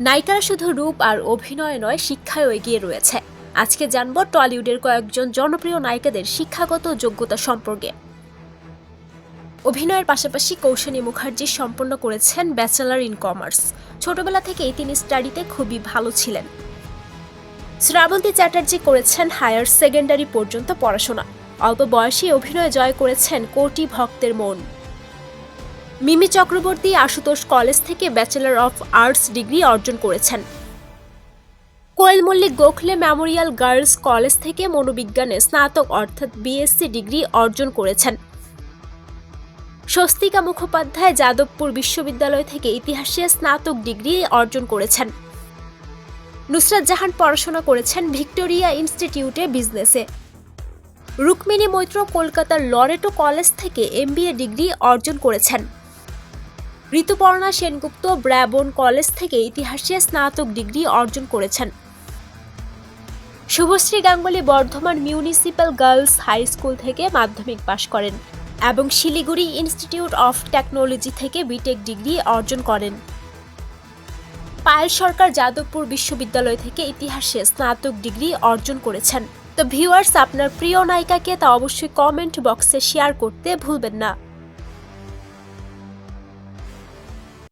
নায়িকারা শুধু রূপ আর অভিনয় নয়, শিক্ষায়ও এগিয়ে রয়েছে। আজকে জানব টলিউডের কয়েকজন জনপ্রিয় নায়িকাদের শিক্ষাগত যোগ্যতা সম্পর্কে। অভিনয়ের পাশাপাশি কৌশনী মুখার্জি সম্পন্ন করেছেন ব্যাচেলার ইন কমার্স। ছোটবেলা থেকেই তিনি স্টাডিতে খুবই ভালো ছিলেন। শ্রাবন্তী চ্যাটার্জি করেছেন হায়ার সেকেন্ডারি পর্যন্ত পড়াশোনা। অল্প বয়সে অভিনয়ে জয় করেছেন কোটি ভক্তের মন। মিমি চক্রবর্তী আশুতোষ কলেজ থেকে ব্যাচেলর অফ আর্টস ডিগ্রি অর্জন করেছেন। Koel Mallick Gokhale memorial girls college থেকে মনোবিজ্ঞানে স্নাতক অর্থাৎ বিএসসি ডিগ্রি অর্জন করেছেন। স্বস্তিকা মুখোপাধ্যায় যাদবপুর বিশ্ববিদ্যালয় থেকে ইতিহাসে স্নাতক ডিগ্রি অর্জন করেছেন। নুসরাত জাহান পড়াশোনা করেছেন ভিক্টোরিয়া ইনস্টিটিউটে বিজনেসে। রুক্মিণী মৈত্র কলকাতার লরেটো কলেজ থেকে এমবিএ ডিগ্রি অর্জন করেছেন। ঋতুপর্ণা সেনগুপ্ত ব্র্যাবন কলেজ থেকে ইতিহাসে স্নাতক ডিগ্রি অর্জন করেছেন। Subhashree Ganguly Bardhaman municipal girls high school থেকে মাধ্যমিক পাশ করেন এবং শিলিগুড়ি ইনস্টিটিউট অফ টেকনোলজি থেকে বিটেক ডিগ্রি অর্জন করেন। পায়েল সরকার যাদবপুর বিশ্ববিদ্যালয় থেকে ইতিহাসে স্নাতক ডিগ্রি অর্জন করেছেন। তো ভিউয়ার্স, আপনার প্রিয় নায়িকাকে তা অবশ্যই কমেন্ট বক্সে শেয়ার করতে ভুলবেন না।